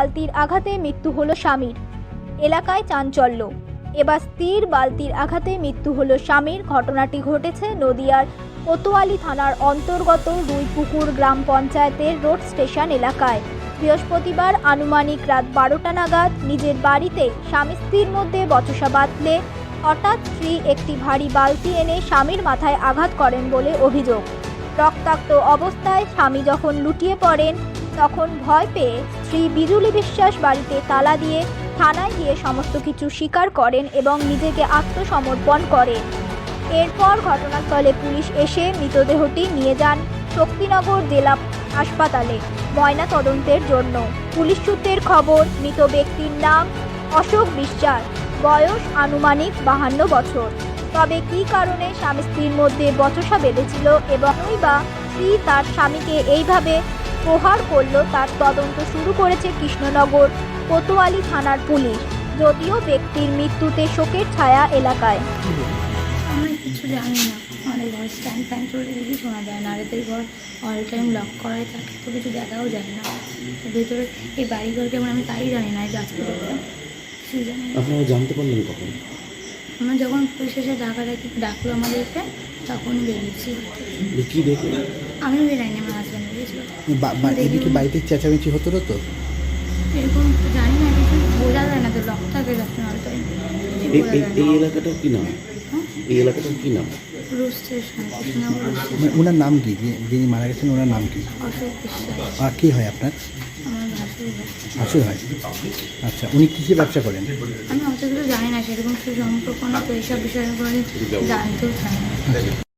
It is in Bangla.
বালতির আঘাতে মৃত্যু হলো স্বামীর। এলাকায় চাঞ্চল্য। এবার স্ত্রীর বালতির আঘাতে মৃত্যু হলো স্বামীর। ঘটনাটি ঘটেছে নদিয়ার কোতোয়ালি থানার অন্তর্গত রুইপুকুর গ্রাম পঞ্চায়েতের রোড স্টেশন এলাকায়। বৃহস্পতিবার আনুমানিক রাত বারোটা নাগাদ নিজের বাড়িতে স্বামী স্ত্রীর মধ্যে বচসা বাঁধলে হঠাৎ স্ত্রী একটি ভারী বালতি এনে স্বামীর মাথায় আঘাত করেন বলে অভিযোগ। রক্তাক্ত অবস্থায় স্বামী যখন লুটিয়ে পড়েন তখন ভয় পেয়ে শ্রী বিজুলি বিশ্বাস বাড়িতে তালা দিয়ে থানায় গিয়ে সমস্ত কিছু স্বীকার করেন এবং নিজেকে আত্মসমর্পণ করেন। এরপর ঘটনাস্থলে পুলিশ এসে মৃতদেহটি নিয়ে যান শক্তিনগর জেলা হাসপাতালে ময়না তদন্তের জন্য। পুলিশ সূত্রের খবর, মৃত ব্যক্তির নাম অশোক বিশ্বাস। বয়স আনুমানিক বাহান্ন বছর। তবে কী কারণে স্বামী স্ত্রীর মধ্যে বচসা বেঁধেছিল এবং বা স্ত্রী তার স্বামীকে এইভাবে প্রহার করল তার তদন্ত শুরু করেছে কৃষ্ণনগর কোতোয়ালি থানার পুলিশ যদিও ব্যক্তির মৃত্যুতে শোকের ছায়া এলাকায়। আমি কিছু জানি না। আমাদের ঘর স্ট্যান্ড ফ্যান চলে কিছু শোনা যায় না। আর এদের ঘর অল টাইম লক করাই থাকে তো কিছু দেখাও যায় না। ভেতরে এই বাড়ি ঘর কেমন আমি তাই জানি না এই আজকে দেখলাম কিছু জানি না। আপনারা জানতে পারলেন কখন? আমরা যখন পুলিশ এসে ডাকা ডাকি ডাকলো আমাদেরকে তখন বেরিয়েছি। কি আমি বেরাইনি আমার হাজব্যান্ড বেরিয়েছিল। এদিকে বাড়িতে চেঁচামেচি হতো তো? এরকম জানি না কিছু বোঝা যায় না তো লক থাকে এই এলাকাটার কি নাম? হ্যাঁ? এই এলাকাটার কি নাম? মানে ওনার নাম কি? যিনি মারা গেছেন ওনার নাম কি? আর কি হয় আপনার? ভাসুর হয় আচ্ছা উনি কিসে ব্যবসা করেন? সেরকম কিছু সম্পর্ক না তো এইসব বিষয়ে জানতেও থাকে